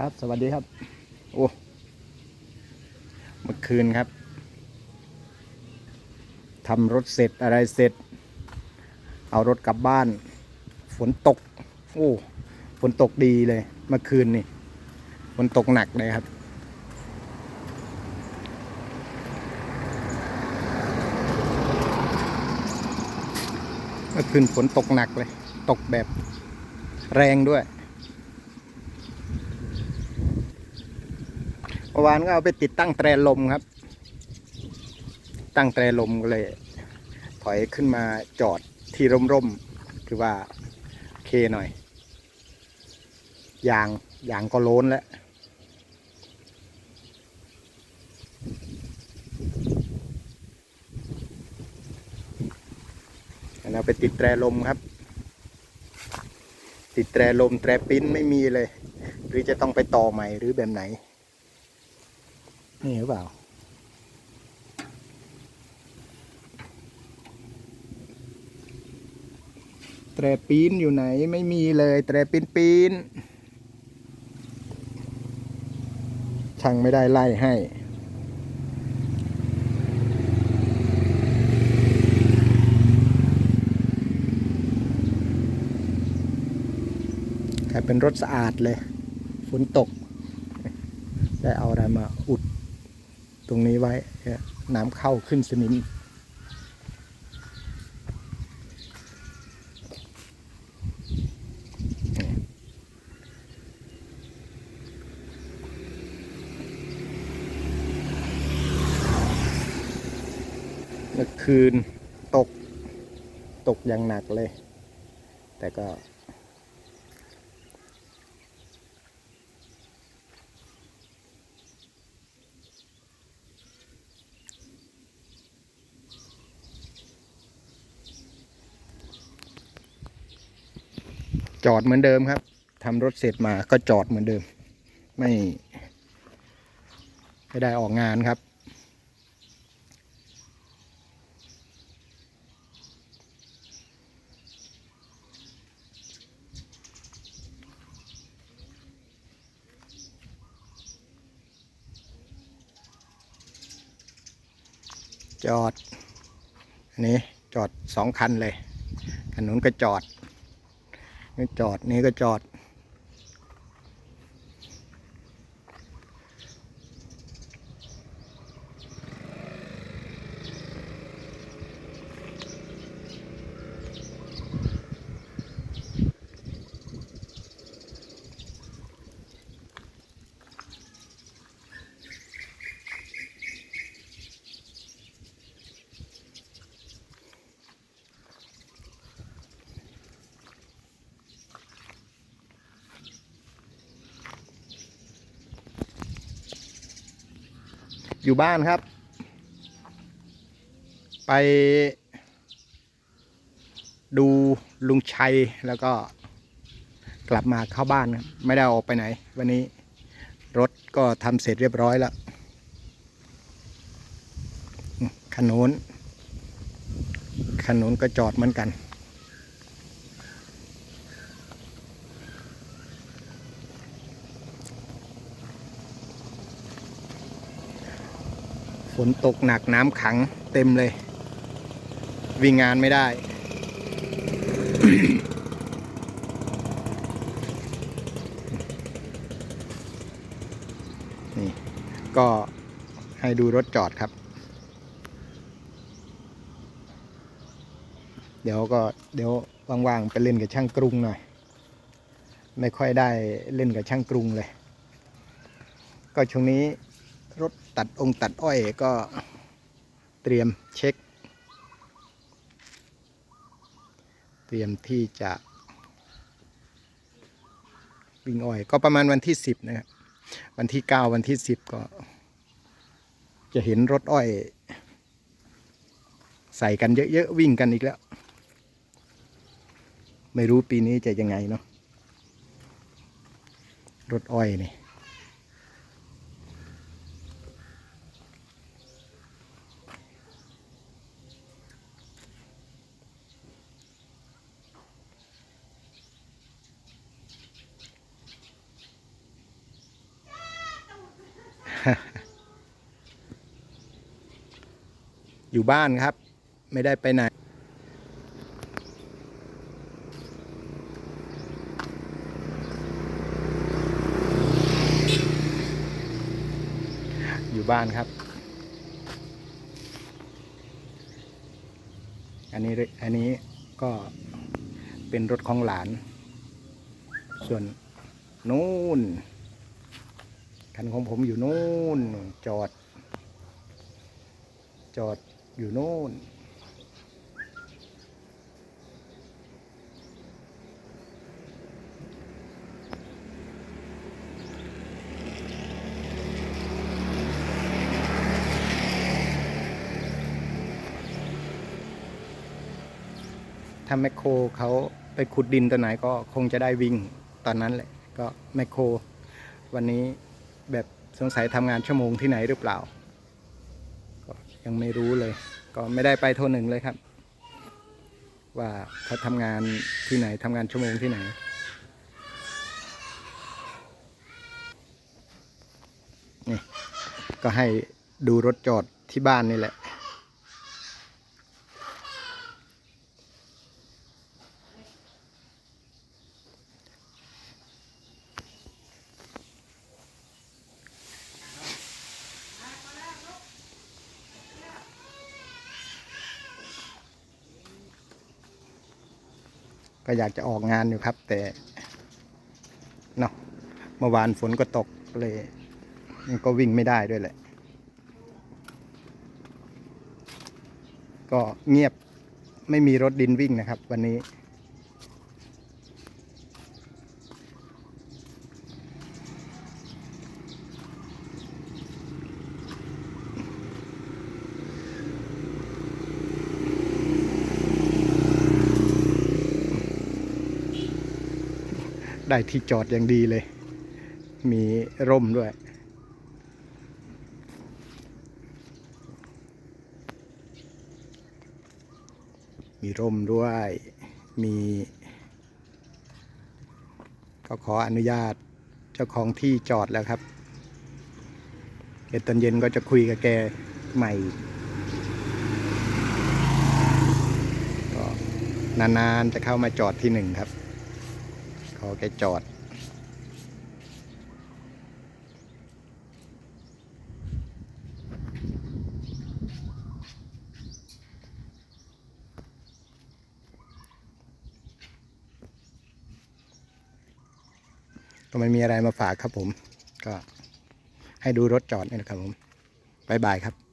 ครับ สวัสดีครับ โอ้เมื่อคืนครับทำรถเสร็จอะไรเสร็จ เอารถกลับบ้าน ฝนตก โอ้ฝนตกดีเลย เมื่อคืนนี่ฝนตกหนักเลยครับเมื่อคืนฝนตกหนักเลย ตกแบบแรงด้วย เมื่อวานก็เอาไปติดตั้งแตรลมครับ ตั้งแตรลมก็เลย ถอยขึ้นมาจอดที่ร่มๆคือว่าเคหน่อยยางยางก็โล้นแล้วเราไปติดแตรลมครับ ติดแตรลมแตรปิ้นไม่มีเลย หรือจะต้องไปต่อใหม่หรือแบบไหน นี่หรือเปล่า แตรปีนอยู่ไหนไม่มีเลยแตรปีนปีนช่างไม่ได้ไล่ให้กลายเป็นรถสะอาดเลย ฝนตก ได้เอาอะไรมาอุด ตรงนี้ไว้ น้ำเข้าขึ้นสนิมเมื่อคืนตกตกอย่างหนักเลย แต่ก็ จอดเหมือนเดิมครับทำรถเสร็จมาก็จอดเหมือนเดิม ไม่ ไม่ได้ออกงานครับ จอด อันนี้จอดสองคันเลยคันนก็จอด จอดนี่ก็จอด อยู่บ้านครับ ไป ดูลุงชัยแล้วก็กลับมาเข้าบ้านครับไม่ได้ออกไปไหน วันนี้รถก็ทำเสร็จเรียบร้อยแล้วขนุนขนุนก็จอดเหมือนกัน ฝนตกหนักน้ำขังเต็มเลย วิ่งงานไม่ได้ นี่ ก็ให้ดูรถจอดครับ เดี๋ยวก็เดี๋ยวว่างๆไปเล่นกับช่างกรุงหน่อย ไม่ค่อยได้เล่นกับช่างกรุงเลย ก็ช่วงนี้ รถตัดองค์ตัดอ้อยก็เตรียมเช็ค เตรียมที่จะวิ่งอ้อย ก็ประมาณวันที่สิบนะครับวันที่เก้าวันที่สิบก็ จะเห็นรถอ้อย ใส่กันเยอะๆวิ่งกันอีกแล้ว ไม่รู้ปีนี้จะยังไงเนาะรถอ้อยนี่ อยู่บ้านครับ ไม่ได้ไปไหน อยู่บ้านครับ อันนี้อันนี้ก็เป็นรถของหลาน ส่วนนู่น คันของผมอยู่นู่นจอด จอดอยู่นู่นถ้าแมคโครเขาไปขุดดินตัวไหนก็คงจะได้วิ่งตอนนั้นแหละ ก็แมคโครวันนี้ แบบสงสัยทำงานชั่วโมงที่ไหนหรือเปล่า ก็ยังไม่รู้เลย ก็ไม่ได้ไปโทรหนึ่งเลยครับ ว่าเขาทำงานที่ไหนทำงานชั่วโมงที่ไหน นี่ ก็ให้ดูรถจอดที่บ้านนี่แหละ ก็อยากจะออกงานอยู่ครับ แต่เนาะเมื่อวานฝนก็ตกเลยก็วิ่งไม่ได้ด้วยแหละ ก็เงียบไม่มีรถดินวิ่งนะครับ วันนี้ ได้ที่จอดอย่างดีเลย มีร่มด้วย มีร่มด้วย มี ก็ขออนุญาตเจ้าของที่จอดแล้วครับเดี๋ยวตอนเย็นก็จะคุยกับแกใหม่ก็นานๆ จะเข้ามาจอดที่หนึ่งครับ อแกจอด ก็ไม่มีอะไรมาฝากครับผม ก็ให้ดูรถจอดนี่แหละครับผมบายบายครับ